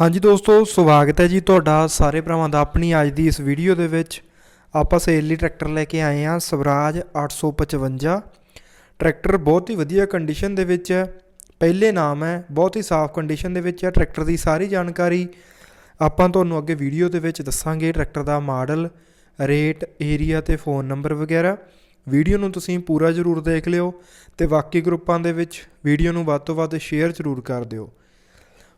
ਹਾਂਜੀ ਦੋਸਤੋ, ਸਵਾਗਤ ਹੈ ਜੀ ਤੁਹਾਡਾ ਸਾਰੇ ਭਰਾਵਾਂ ਦਾ ਆਪਣੀ ਅੱਜ ਦੀ ਇਸ ਵੀਡੀਓ ਦੇ ਵਿੱਚ। ਆਪਾਂ ਸੇਲ ਲਈ ਟਰੈਕਟਰ ਲੈ ਕੇ ਆਏ ਹਾਂ, ਸਵਰਾਜ 855 ਟਰੈਕਟਰ ਬਹੁਤ ਹੀ ਵਧੀਆ ਕੰਡੀਸ਼ਨ ਦੇ ਵਿੱਚ ਹੈ। ਪਹਿਲੇ ਨਾਮ ਹੈ, ਬਹੁਤ ਹੀ ਸਾਫ਼ ਕੰਡੀਸ਼ਨ ਦੇ ਵਿੱਚ ਹੈ। ਟਰੈਕਟਰ ਦੀ ਸਾਰੀ ਜਾਣਕਾਰੀ ਆਪਾਂ ਤੁਹਾਨੂੰ ਅੱਗੇ ਵੀਡੀਓ ਦੇ ਵਿੱਚ ਦੱਸਾਂਗੇ। ਟਰੈਕਟਰ ਦਾ ਮਾਡਲ, ਰੇਟ, ਏਰੀਆ ਤੇ ਫੋਨ ਨੰਬਰ ਵਗੈਰਾ। ਵੀਡੀਓ ਨੂੰ ਤੁਸੀਂ ਪੂਰਾ ਜ਼ਰੂਰ ਦੇਖ ਲਿਓ ਤੇ ਬਾਕੀ ਗਰੁੱਪਾਂ ਦੇ ਵਿੱਚ ਵੀਡੀਓ ਨੂੰ ਵੱਧ ਤੋਂ ਵੱਧ ਸ਼ੇਅਰ ਜ਼ਰੂਰ ਕਰ ਦਿਓ।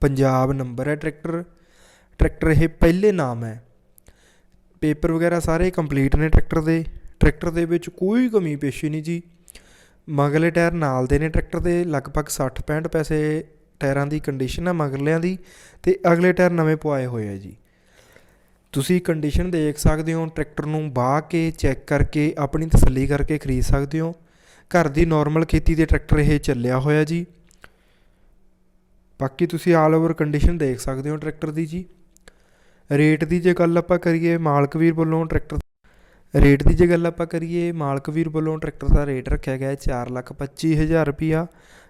ਪੰਜਾਬ ਨੰਬਰ ਹੈ ਟਰੈਕਟਰ। ਟਰੈਕਟਰ ਇਹ ਪਹਿਲੇ ਨਾਮ ਹੈ। ਪੇਪਰ ਵਗੈਰਾ ਸਾਰੇ ਕੰਪਲੀਟ ਨੇ ਟਰੈਕਟਰ ਦੇ। ਟਰੈਕਟਰ ਦੇ ਵਿੱਚ ਕੋਈ ਕਮੀ ਪੇਸ਼ੀ ਨਹੀਂ ਜੀ। ਮਗਲੇ ਟਾਇਰ ਨਾਲ ਦੇ ਨੇ ਟਰੈਕਟਰ ਦੇ। ਲਗਭਗ 60 65 ਪੈਸੇ ਟਾਇਰਾਂ ਦੀ ਕੰਡੀਸ਼ਨ ਹੈ ਮਗਲਿਆਂ ਦੀ ਤੇ ਅਗਲੇ ਟਾਇਰ ਨਵੇਂ ਪਵਾਏ ਹੋਏ ਆ ਜੀ। ਤੁਸੀਂ ਕੰਡੀਸ਼ਨ ਦੇਖ ਸਕਦੇ ਹੋ, ਟਰੈਕਟਰ ਨੂੰ ਬਾਹ ਕੇ, ਚੈੱਕ ਕਰਕੇ, ਆਪਣੀ ਤਸੱਲੀ ਕਰਕੇ ਖਰੀਦ ਸਕਦੇ ਹੋ। ਘਰ ਦੀ ਨਾਰਮਲ ਖੇਤੀ ਦੇ ਟਰੈਕਟਰ ਇਹ ਚੱਲਿਆ ਹੋਇਆ ਜੀ। ਬਾਕੀ ਤੁਸੀਂ ਆਲ ਓਵਰ ਕੰਡੀਸ਼ਨ ਦੇਖ ਸਕਦੇ ਹੋ ਟਰੈਕਟਰ ਦੀ ਜੀ। ਰੇਟ ਦੀ ਜੇ ਗੱਲ ਆਪਾਂ ਕਰੀਏ ਮਾਲਕ ਵੀਰ ਵੱਲੋਂ ਟਰੈਕਟਰ ਰੇਟ ਦੀ ਜੇ ਗੱਲ ਆਪਾਂ ਕਰੀਏ ਮਾਲਕ ਵੀਰ ਵੱਲੋਂ ਟਰੈਕਟਰ ਦਾ ਰੇਟ ਰੱਖਿਆ ਗਿਆ ਹੈ 425000 ਰੁਪਿਆ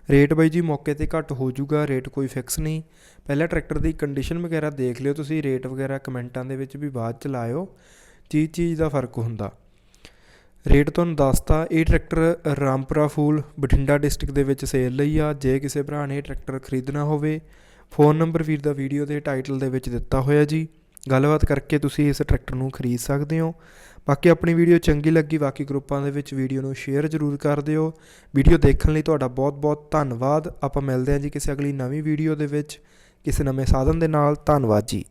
ਰੇਟ ਬਾਈ ਜੀ ਮੌਕੇ ਤੇ ਘੱਟ ਹੋ ਜਾਊਗਾ ਰੇਟ ਕੋਈ ਫਿਕਸ ਨਹੀਂ। ਪਹਿਲਾਂ ਟਰੈਕਟਰ ਦੀ ਕੰਡੀਸ਼ਨ ਵਗੈਰਾ ਦੇਖ ਲਿਓ ਤੁਸੀਂ ਰੇਟ ਵਗੈਰਾ ਕਮੈਂਟਾਂ ਦੇ ਵਿੱਚ ਵੀ ਬਾਅਦ ਚ ਲਾਇਓ। ਚੀਜ਼ ਚੀਜ਼ ਦਾ ਫ਼ਰਕ ਹੁੰਦਾ। ਰੇਟ ਤੁਹਾਨੂੰ ਦੱਸਤਾ ਇਹ ਟਰੈਕਟਰ ਰਾਮਪੁਰਾ ਫੂਲ ਬਠਿੰਡਾ ਡਿਸਟ੍ਰਿਕਟ ਦੇ ਵਿੱਚ ਸੇਲ ਲਈ ਆ। ਜੇ ਕਿਸੇ ਭਰਾ ਨੇ ਇਹ ਟਰੈਕਟਰ ਖਰੀਦਣਾ ਹੋਵੇ, ਫੋਨ ਨੰਬਰ ਵੀਰ ਦਾ ਵੀਡੀਓ ਦੇ ਟਾਈਟਲ ਦੇ ਵਿੱਚ ਦਿੱਤਾ ਹੋਇਆ ਜੀ। ਗੱਲਬਾਤ ਕਰਕੇ ਤੁਸੀਂ ਇਸ ਟਰੈਕਟਰ ਨੂੰ ਖਰੀਦ ਸਕਦੇ ਹੋ। ਬਾਕੀ ਆਪਣੀ ਵੀਡੀਓ ਚੰਗੀ ਲੱਗੀ, ਬਾਕੀ ਗਰੁੱਪਾਂ ਦੇ ਵਿੱਚ ਵੀਡੀਓ ਨੂੰ ਸ਼ੇਅਰ ਜ਼ਰੂਰ ਕਰ ਦਿਓ। ਵੀਡੀਓ ਦੇਖਣ ਲਈ ਤੁਹਾਡਾ ਬਹੁਤ-ਬਹੁਤ ਧੰਨਵਾਦ। ਆਪਾਂ ਮਿਲਦੇ ਹਾਂ ਜੀ ਕਿਸੇ ਅਗਲੀ ਨਵੀਂ ਵੀਡੀਓ ਦੇ ਵਿੱਚ। ਕਿਸੇ ਨਵੇਂ ਸਾਧਨ ਦੇ ਨਾਲ। ਧੰਨਵਾਦ ਜੀ।